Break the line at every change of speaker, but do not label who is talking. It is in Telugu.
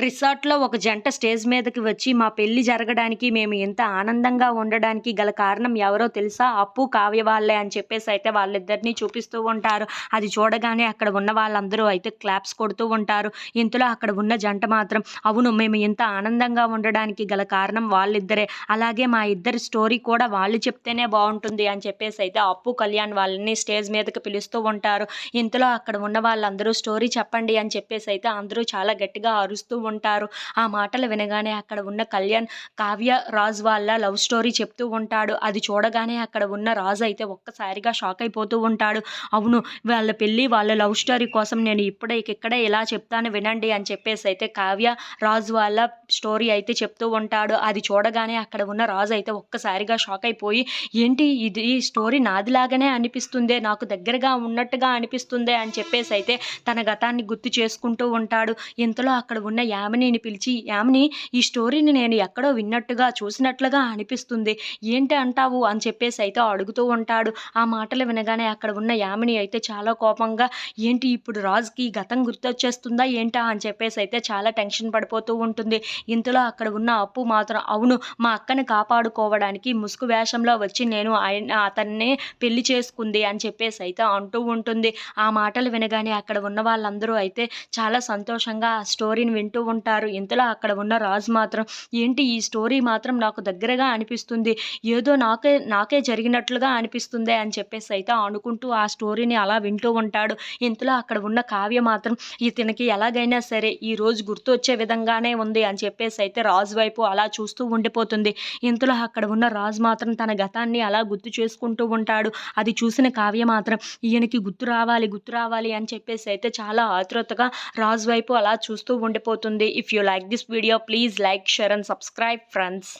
రిసార్ట్‌లో ఒక జంట స్టేజ్ మీదకి వచ్చి, "మా పెళ్ళి జరగడానికి, మేము ఇంత ఆనందంగా ఉండడానికి గల కారణం ఎవరో తెలుసా? అప్పు, కావ్య వాళ్ళే" అని చెప్పేసి అయితే వాళ్ళిద్దరిని చూపిస్తూ ఉంటారు. అది చూడగానే అక్కడ ఉన్న వాళ్ళందరూ అయితే క్లాప్స్ కొడుతూ ఉంటారు. ఇంతలో అక్కడ ఉన్న జంట మాత్రం, "అవును మేము ఇంత ఆనందంగా ఉండడానికి గల కారణం వాళ్ళిద్దరే. అలాగే మా ఇద్దరి స్టోరీ కూడా వాళ్ళు చెప్తేనే బాగుంటుంది అని చెప్పేసి అయితే అప్పు, కళ్యాణ్ వాళ్ళని స్టేజ్ మీదకి పిలుస్తూ ఉంటారు. ఇంతలో అక్కడ ఉన్న వాళ్ళందరూ "స్టోరీ చెప్పండి" అని చెప్పేసి అయితే అందరూ చాలా గట్టిగా అరుస్తూ ఉంటారు. ఆ మాటలు వినగానే అక్కడ ఉన్న కళ్యాణ్, కావ్య, రాజ్ వాళ్ళ లవ్ స్టోరీ చెప్తూ ఉంటాడు. అది చూడగానే అక్కడ ఉన్న రాజు అయితే ఒక్కసారిగా షాక్ అయిపోతూ ఉంటాడు. "అవును వాళ్ళ పెళ్ళి, వాళ్ళ లవ్ స్టోరీ కోసం నేను ఇప్పుడే ఇక్కడే ఇలా చెప్తాను వినండి" అని చెప్పేసి అయితే కావ్య, రాజు వాళ్ళ స్టోరీ అయితే చెప్తూ ఉంటాడు. అది చూడగానే అక్కడ ఉన్న రాజు అయితే ఒక్కసారిగా షాక్ అయిపోయి, "ఏంటి ఇది ఈ స్టోరీ నాదిలాగానే అనిపిస్తుందే, నాకు దగ్గరగా ఉన్నట్టుగా అనిపిస్తుందే" అని చెప్పేసి అయితే తన గతాన్ని గుర్తు చేసుకుంటూ ఉంటాడు. ఇంతలో అక్కడ ఉన్న యామినిని పిలిచి, "యామిని ఈ స్టోరీని నేను ఎక్కడో విన్నట్టుగా, చూసినట్లుగా అనిపిస్తుంది. ఏంటి అంటావు?" అని చెప్పేసి అయితే అడుగుతూ ఉంటాడు. ఆ మాటలు వినగానే అక్కడ ఉన్న యామిని అయితే చాలా కోపంగా, "ఏంటి ఇప్పుడు రాజుకి గతం గుర్తొచ్చేస్తుందా ఏంటా?" అని చెప్పేసి అయితే చాలా టెన్షన్ పడిపోతూ ఉంటుంది. ఇంతలో అక్కడ ఉన్న అప్పు మాత్రం, "అవును మా అక్కని కాపాడుకోవడానికి ముసుగు వేషంలో వచ్చి నేను ఆయన అతన్నే పెళ్ళి చేసుకుంది" అని చెప్పేసి అయితే అంటూ ఉంటుంది. ఆ మాటలు వినగానే అక్కడ ఉన్న వాళ్ళందరూ అయితే చాలా సంతోషంగా ఆ స్టోరీని వింటూ ఉంటారు. ఇంతలో అక్కడ ఉన్న రాజు మాత్రం, "ఏంటి ఈ స్టోరీ మాత్రం నాకు దగ్గరగా అనిపిస్తుంది. ఏదో నాకే నాకే జరిగినట్లుగా అనిపిస్తుంది అని చెప్పేసి అయితే అనుకుంటూ ఆ స్టోరీని అలా వింటూ ఉంటాడు. ఇంతలో అక్కడ ఉన్న కావ్య మాత్రం, "ఇతనికి ఎలాగైనా సరే ఈ రోజు గుర్తు గుర్తొచ్చే విధంగానే ఉంది" అని చెప్పేసి అయితే రాజు వైపు అలా చూస్తూ ఉండిపోతుంది. ఇంతలో అక్కడ ఉన్న రాజు మాత్రం తన గతాన్ని అలా గుర్తు చేసుకుంటూ ఉంటాడు. అది చూసిన కావ్య మాత్రం, "ఈయనకి గుర్తు రావాలి, గుర్తు రావాలి" అని చెప్పేసి అయితే చాలా ఆతృతగా రాజు వైపు అలా చూస్తూ ఉండిపోతుంది. If you like this video please like, share and subscribe friends.